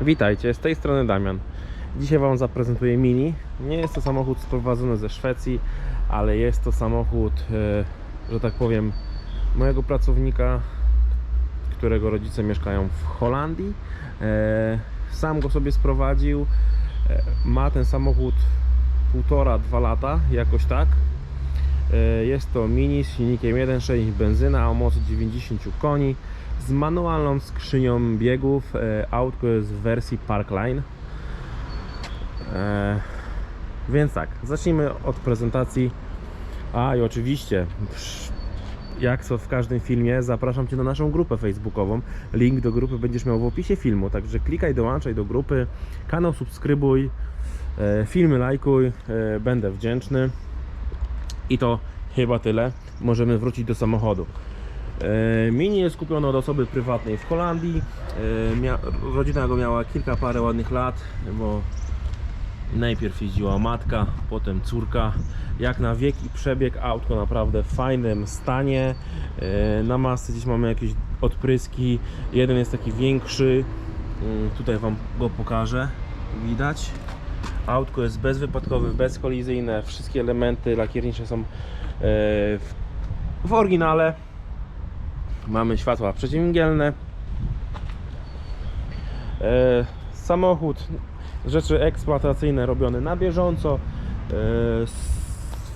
Witajcie, z tej strony Damian. Dzisiaj Wam zaprezentuję Mini. Nie jest to samochód sprowadzony ze Szwecji, ale jest to samochód, e, że tak powiem, mojego pracownika, którego rodzice mieszkają w Holandii. E, Sam go sobie sprowadził. E, Ma ten samochód półtora, dwa lata, jakoś tak. Jest to Mini z silnikiem 1.6 benzyna o mocy 90 koni z manualną skrzynią biegów. E, Autko jest w wersji Parkline. E, Więc tak, zacznijmy od prezentacji. A i oczywiście, jak co w każdym filmie, zapraszam Cię na naszą grupę facebookową. Link do grupy będziesz miał w opisie filmu, także klikaj, dołączaj do grupy, kanał subskrybuj, e, filmy lajkuj, będę wdzięczny. I to chyba tyle. Możemy wrócić do samochodu. E, Mini jest kupione od osoby prywatnej w Holandii. E, rodzina go miała kilka parę ładnych lat, bo najpierw jeździła matka, potem córka. Jak na wiek i przebieg autko naprawdę w fajnym stanie. E, Na masce gdzieś mamy jakieś odpryski. Jeden jest taki większy. Mm, Tutaj Wam go pokażę. Widać. Autko jest bezwypadkowe, bezkolizyjne. Wszystkie elementy lakiernicze są w oryginale. Mamy światła przeciwmgielne. E, samochód, rzeczy eksploatacyjne robione na bieżąco. E,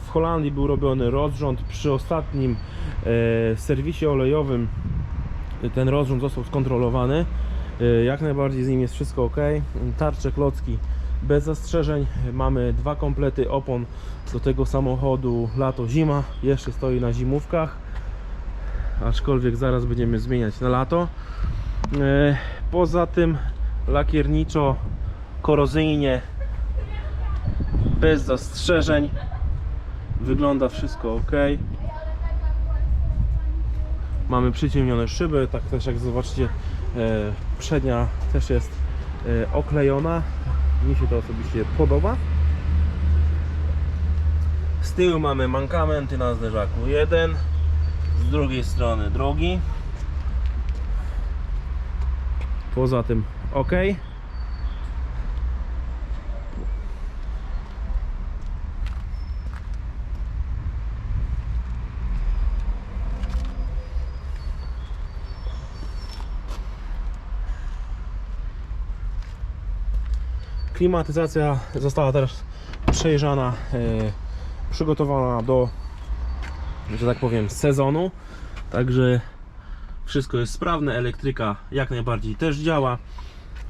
w Holandii był robiony rozrząd. Przy ostatnim e, serwisie olejowym ten rozrząd został skontrolowany. Jak najbardziej z nim jest wszystko ok. Tarcze, klocki bez zastrzeżeń. Mamy dwa komplety opon do tego samochodu lato, zima. Jeszcze stoi na zimówkach aczkolwiek zaraz będziemy zmieniać na lato. E, Poza tym lakierniczo, korozyjnie, bez zastrzeżeń. Wygląda wszystko ok. Mamy przyciemnione szyby, tak też jak zobaczycie, e, przednia też jest e, oklejona. Mi się to osobiście podoba. Z tyłu mamy mankamenty na zderzaku jeden z drugiej strony drugi. Poza tym ok. Klimatyzacja została teraz przejrzana, e, przygotowana do że tak powiem, sezonu. Także wszystko jest sprawne. Elektryka jak najbardziej też działa.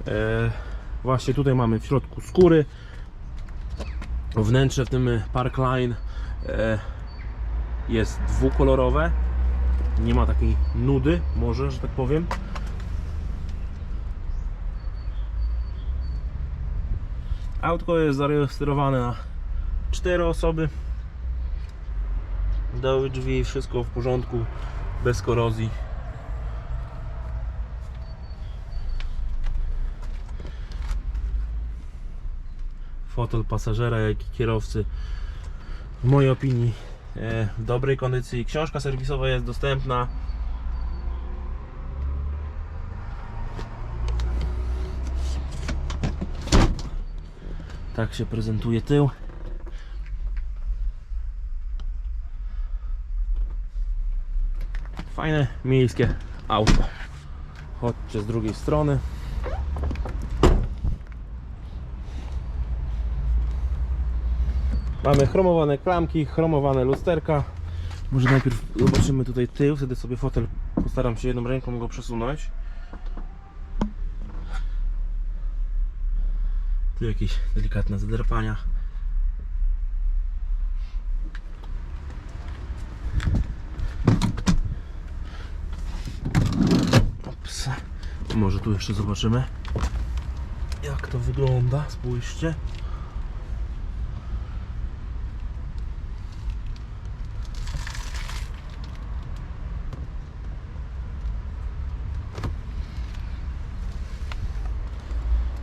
E, właśnie tutaj mamy w środku skóry. Wnętrze w tym Parkline e, jest dwukolorowe. Nie ma takiej nudy, może, że tak powiem. Autko jest zarejestrowane na 4 osoby doły drzwi, wszystko w porządku, bez korozji. Fotel pasażera, jak i kierowcy w mojej opinii e, w dobrej kondycji. Książka serwisowa jest dostępna. Tak się prezentuje tył. Fajne miejskie auto. Chodźcie z drugiej strony. Mamy chromowane klamki, chromowane lusterka. Może najpierw zobaczymy tutaj tył, wtedy sobie fotel postaram się jedną ręką go przesunąć. Tu jakieś delikatne zadrapania. Może tu jeszcze zobaczymy jak to wygląda. Spójrzcie.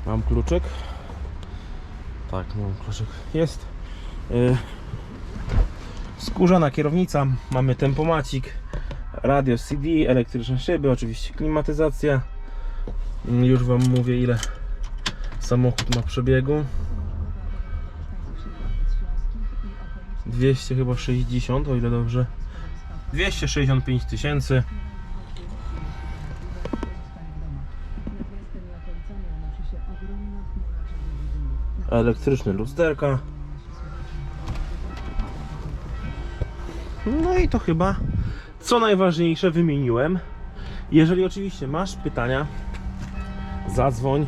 Mam kluczyk. Tak, mam kluczyk. Jest. Yy, skórzana kierownica. Mamy tempomacik radio CD, elektryczne szyby, oczywiście klimatyzacja. Już Wam mówię ile samochód ma przebiegu? 200 chyba 60, o ile dobrze. 265 tysięcy. Elektryczne lusterka. No i to chyba co najważniejsze wymieniłem. Jeżeli oczywiście masz pytania, zadzwoń, e,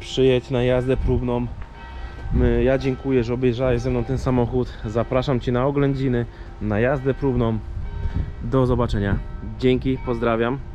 przyjedź na jazdę próbną. Ja dziękuję, że obejrzałeś ze mną ten samochód. Zapraszam Cię na oględziny, na jazdę próbną. Do zobaczenia. Dzięki, pozdrawiam.